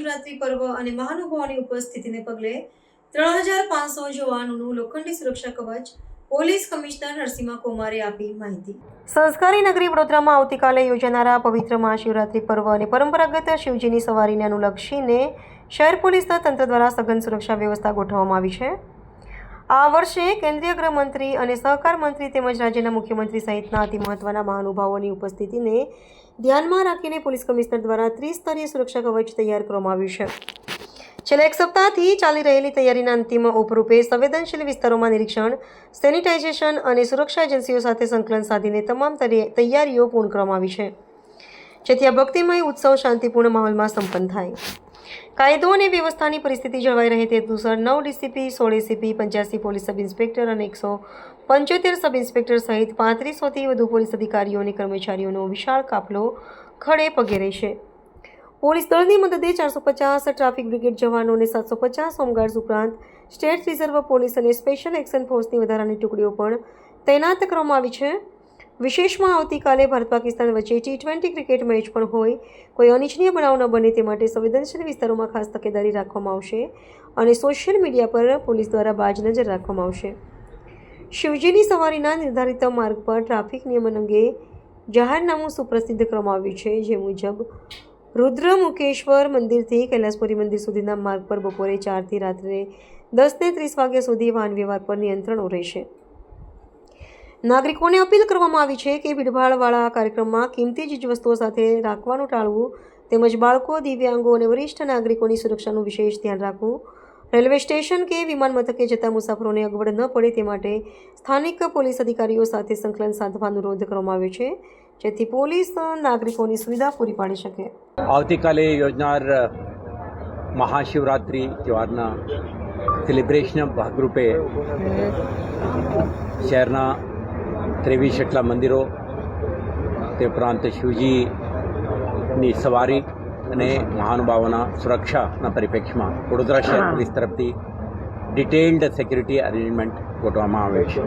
મહાશિવરાત્રી પર્વ અને મહાનુભાવોની ઉપસ્થિતિને પગલે ત્રણ હજાર પાંચસો જવાનોનું લોખંડી સુરક્ષા કવચ પોલીસ કમિશનર નરસિંહા કુમારે આપી માહિતી. સંસ્કારી નગરી વડોદરામાં આવતીકાલે યોજાનારા પવિત્ર મહાશિવરાત્રી પર્વ અને પરંપરાગત શિવજીની સવારીને અનુલક્ષીને શહેર પોલીસના તંત્ર દ્વારા સઘન સુરક્ષા વ્યવસ્થા ગોઠવવામાં આવી છે. આ વર્ષે કેન્દ્રીય ગૃહમંત્રી અને સહકાર મંત્રી તેમજ રાજ્યના મુખ્યમંત્રી સહિતના અતિ મહત્વના મહાનુભાવોની ઉપસ્થિતિને ધ્યાનમાં રાખીને પોલીસ કમિશનર દ્વારા ત્રિસ્તરીય સુરક્ષા કવચ તૈયાર કરવામાં આવ્યું છે. છેલ્લા એક સપ્તાહથી ચાલી રહેલી તૈયારીના અંતિમ ઉપરૂપે સંવેદનશીલ વિસ્તારોમાં નિરીક્ષણ, સેનિટાઇઝેશન અને સુરક્ષા એજન્સીઓ સાથે સંકલન સાધીને તમામ તૈયારીઓ પૂર્ણ કરવામાં આવી છે. જેથી આ ભક્તિમય ઉત્સવ શાંતિપૂર્ણ માહોલમાં સંપન્ન થાય. કાયદો અને વ્યવસ્થાની પરિસ્થિતિ જળવાઈ રહે તે હેતુસર નવ ડીસીપી, સોળ એસીપી પંચ્યાસી પોલીસ સબ ઇન્સ્પેક્ટર અને એકસો પંચોતેર સબ ઇન્સ્પેક્ટર સહિત પાંત્રીસોથી વધુ પોલીસ અધિકારીઓ અને કર્મચારીઓનો વિશાળ કાફલો ખડે પગે રહેશે પોલીસ દળની મદદે ચારસો પચાસ ટ્રાફિક બ્રિગેડ જવાનો અને સાતસો પચાસ હોમગાર્ડ્સ ઉપરાંત સ્ટેટ રિઝર્વ પોલીસ અને સ્પેશિયલ એક્શન ફોર્સની વધારાની ટુકડીઓ પણ તૈનાત કરવામાં આવી છે. વિશેષમાં આવતીકાલે ભારત પાકિસ્તાન વચ્ચે ટી ટ્વેન્ટી ક્રિકેટ મેચ પણ હોય. કોઈ અનિચ્છનીય બનાવ ન બને તે માટે સંવેદનશીલ વિસ્તારોમાં ખાસ તકેદારી રાખવામાં આવશે અને સોશિયલ મીડિયા પર પોલીસ દ્વારા બાજ નજર રાખવામાં આવશે. શિવજીની સવારીના નિર્ધારિત માર્ગ પર ટ્રાફિક નિયમન અંગે જાહેરનામું સુપ્રસિદ્ધ કરવામાં આવ્યું છે, જે મુજબ રુદ્ર મુકેશ્વર મંદિરથી કૈલાસપુરી મંદિર સુધીના માર્ગ પર બપોરે ચારથી રાત્રે દસને ત્રીસ વાગ્યા સુધી વાહન વ્યવહાર પર નિયંત્રણો રહેશે. નાગરિકોને અપીલ કરવામાં આવી છે કે ભીડભાડવાળા આ કાર્યક્રમમાં કિંમતી ચીજવસ્તુઓ સાથે રાખવાનું ટાળવું તેમજ બાળકો દિવ્યાંગો અને વરિષ્ઠ નાગરિકોની સુરક્ષાનું વિશેષ ધ્યાન રાખવું. રેલવે સ્ટેશન કે વિમાન મથકે જતા મુસાફરોને અગવડ ન પડે તે માટે સ્થાનિક પોલીસ અધિકારીઓ સાથે સંકલન સાધવા અનુરોધ કરવામાં આવ્યો છે જેથી પોલીસ નાગરિકોની સુવિધા પૂરી પાડી શકે. આવતીકાલે યોજનાર મહાશિવરાત્રિ તહેવારના સેલિબ્રેશનના ભાગરૂપે શહેરના ત્રેવીસ જેટલા મંદિરો તે ઉપરાંત શિવજીની સવારી અને મહાનુભાવોના સુરક્ષાના પરિપ્રેક્ષમાં વડોદરા શહેર પોલીસ તરફથી ડિટેલ્ડ સિક્યુરિટી અરેન્જમેન્ટ ગોઠવવામાં આવે છે.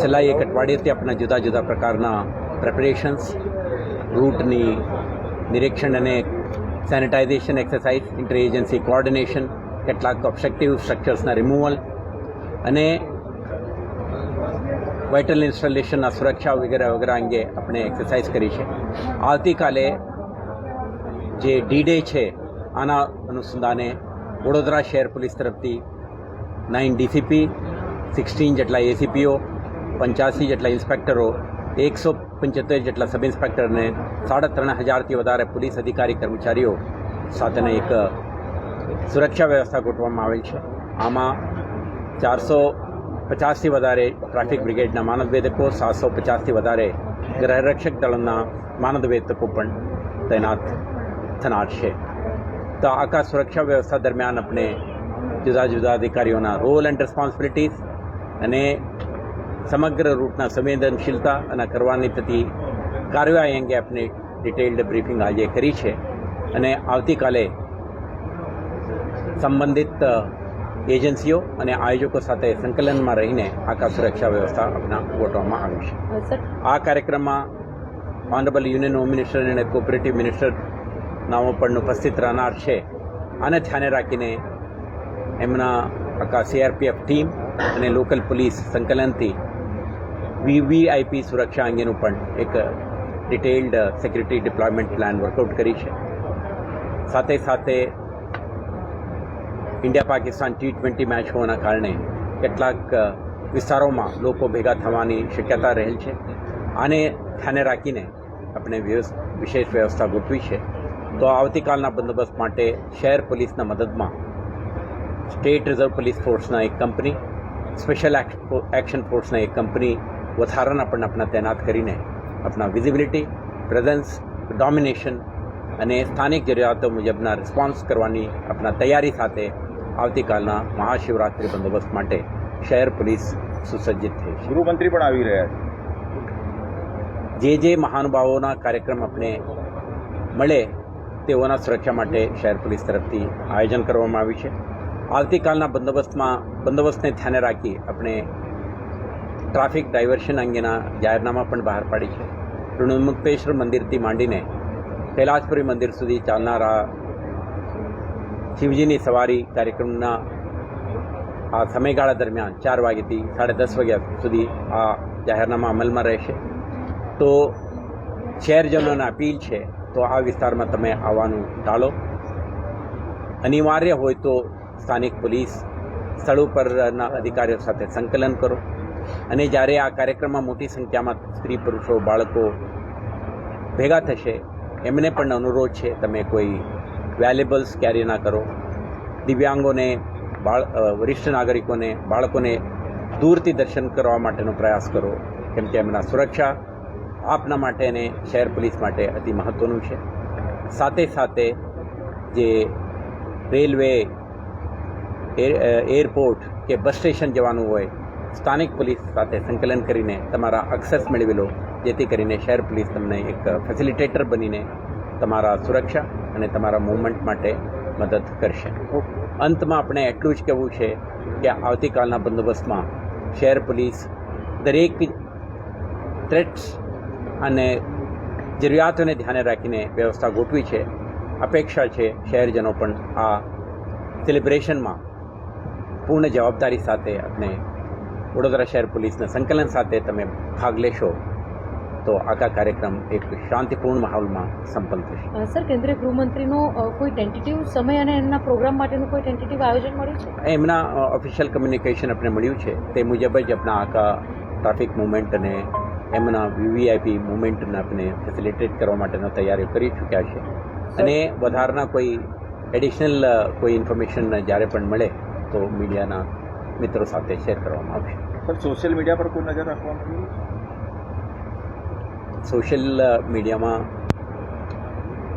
છેલ્લા એક અઠવાડિયેથી આપણા જુદા જુદા પ્રકારના પ્રેપરેશન્સ રૂટની નિરીક્ષણ અને sanitization exercise inter agency coordination કેટલાક ઓબ્જેક્ટિવ સ્ટ્રક્ચર્સના રિમૂવલ અને વાઇટલ ઇન્સ્ટોલેશનના સુરક્ષા વગેરે વગેરે અંગે આપણે એક્સરસાઇઝ કરી છે. આવતીકાલે જે ડી ડે છે, આના અનુસંધાને વડોદરા શહેર પોલીસ તરફથી નાઇન ડીસીપી, સિક્સટીન જેટલા એસીપીઓ, પંચ્યાસી જેટલા ઇન્સ્પેક્ટરો, એકસો પંચોતેર જેટલા સબ ઇન્સ્પેક્ટરને સાડા ત્રણ હજારથી વધારે પોલીસ અધિકારી કર્મચારીઓ સાથેને એક સુરક્ષા વ્યવસ્થા ગોઠવવામાં આવેલ છે. આમાં ચારસો પચાસથી વધારે ટ્રાફિક બ્રિગેડના માનવવેદકો સાતસો પચાસથી વધારે ગ્રહરક્ષક દળના માનદવેદકો પણ તૈનાત થનાર છે. તો આકાશ સુરક્ષા વ્યવસ્થા દરમિયાન આપણે જુદા જુદા અધિકારીઓના રોલ એન્ડ રિસ્પોન્સિબિલિટીઝ અને સમગ્ર રૂટના સંવેદનશીલતા અને કરવાની થતી કાર્યવાહી અંગે આપણે ડિટેલ્ડ બ્રીફિંગ આજે કરી છે. અને આવતીકાલે સંબંધિત એજન્સીઓ અને આયોજકો સાથે સંકલનમાં રહીને આખા સુરક્ષા વ્યવસ્થા આપણા ગોઠવવામાં આવી છે. આ કાર્યક્રમમાં ઓનરેબલ યુનિયન હોમ મિનિસ્ટર અને કોઓપરેટિવ મિનિસ્ટર નામો પણ ઉપસ્થિત રહેનાર છે. આને ધ્યાને રાખીને એમના આખા સીઆરપીએફ ટીમ અને લોકલ પોલીસ સંકલનથી વીવીઆઈપી સુરક્ષા અંગેનું પણ એક detailed security deployment plan work out કરી છે. સાથે સાથે India Pakistan T twenty match હોવાના કારણે કેટલાક વિસ્તારોમાં લોકો ભેગા થવાની શક્યતા રહેલ છે. આને ધ્યાને રાખીને આપણે વિશેષ વ્યવસ્થા ગોઠવી છે. તો આવતીકાલના બંદોબસ્ત માટે શહેર પોલીસના મદદમાં સ્ટેટ રિઝર્વ પોલીસ ફોર્સના એક કંપની, સ્પેશિયલ એક્શન ફોર્સના એક કંપની વધારાના પણ આપણા તૈનાત કરીને આપણા વિઝિબિલિટી, પ્રેઝન્સ, ડોમિનેશન અને સ્થાનિક જરૂરિયાતો મુજબના રિસ્પોન્સ કરવાની આપણા તૈયારી સાથે આવતીકાલના મહાશિવરાત્રિ બંદોબસ્ત માટે શહેર પોલીસ સુસજ્જિત થઈ છે. ગૃહમંત્રી પણ આવી રહ્યા છે. જે જે મહાનુભાવોના કાર્યક્રમ આપણે મળે તેઓના સુરક્ષા માટે શહેર પોલીસ તરફથી આયોજન કરવામાં આવ્યું છે. આવતીકાલના બંદોબસ્તમાં બંદોબસ્તને ધ્યાને રાખી આપણે ટ્રાફિક ડાયવર્શન અંગેના જાહેરનામા પણ બહાર પાડી છે. ઋણમુક્તેશ્વર મંદિરથી માંડીને કૈલાસપુરી મંદિર સુધી ચાલનારા શિવજીની સવારી કાર્યક્રમના આ સમયગાળા દરમિયાન ચાર વાગ્યાથી સાડા દસ વાગ્યા સુધી આ જાહેરનામા અમલમાં રહેશે. તો શહેરજનોને અપીલ છે, તો આ વિસ્તારમાં તમે આવવાનું ટાળો. અનિવાર્ય હોય તો સ્થાનિક પોલીસ સ્થળ ઉપરના અધિકારીઓ સાથે સંકલન કરો. અને જ્યારે આ કાર્યક્રમમાં મોટી સંખ્યામાં સ્ત્રી, પુરુષો, બાળકો ભેગા થશે, એમને પણ અનુરોધ છે, તમે કોઈ વેલ્યુબલ્સ કેરી ના કરો. દિવ્યાંગોને, બાળ વરિષ્ઠ નાગરિકોને, બાળકોને દૂરથી દર્શન કરવા માટેનો પ્રયાસ કરો, કેમ કે એમના સુરક્ષા આપના માટે અને શહેર પોલીસ માટે અતિ મહત્ત્વનું છે. સાથે સાથે જે રેલવે એર- એરપોર્ટ કે બસ સ્ટેશન જવાનું હોય, સ્થાનિક પોલીસ સાથે સંકલન કરીને તમારા અક્સેસ મેળવી લો જેથી કરીને શહેર પોલીસ તમને એક ફેસિલિટેટર બનીને તમારા સુરક્ષા અને તમારા મૂવમેન્ટ માટે મદદ કરશે. અંતમાં આપણે એટલું જ કહેવું છે કે આવતીકાલના બંદોબસ્તમાં શહેર પોલીસ દરેક થ્રેટ્સ અને જરૂરિયાતોને ધ્યાને રાખીને વ્યવસ્થા ગોઠવી છે. અપેક્ષા છે શહેરજનો પણ આ સેલિબ્રેશનમાં પૂર્ણ જવાબદારી સાથે આપણે વડોદરા શહેર પોલીસના સંકલન સાથે તમે ભાગ લેશો. તો આખા કાર્યક્રમ એક શાંતિપૂર્ણ માહોલમાં સંપન્ન થશે. સર કેન્દ્રીય ગૃહમંત્રીનો કોઈ ટેન્ટેટિવ સમય અને એમના પ્રોગ્રામ માટેનું કોઈ ટેન્ટેટિવ આયોજન મળ્યું છે? એમના ઓફિશિયલ કમ્યુનિકેશન આપણે મળ્યું છે. તે મુજબ જ આપણા આખા ટ્રાફિક મુવમેન્ટ અને એમના વીવીઆઈપી મુવમેન્ટને આપણે ફેસિલિટેટ કરવા માટેનો તૈયારીઓ કરી ચૂક્યા છે. અને વધારના કોઈ એડિશનલ કોઈ ઇન્ફોર્મેશન જ્યારે પણ મળે તો મીડિયાના મિત્રો સાથે શેર કરવામાં આવશે. સર સોશિયલ મીડિયા પર કોઈ નજર રાખવામાં સોશિયલ મીડિયામાં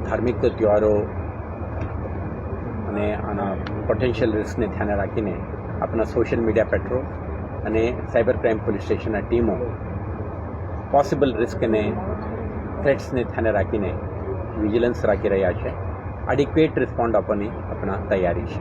ધાર્મિક તહેવારો અને આના પોટેન્શિયલ રિસ્કને ધ્યાને રાખીને આપણા સોશિયલ મીડિયા પેટ્રોલ અને સાયબર ક્રાઇમ પોલીસ સ્ટેશનના ટીમો પોસિબલ રિસ્ક અને થ્રેટ્સને ધ્યાને રાખીને વિજિલન્સ રાખી રહ્યા છે. એડિક્વેટ રિસ્પોન્ડ આપવાની આપણા તૈયારી છે.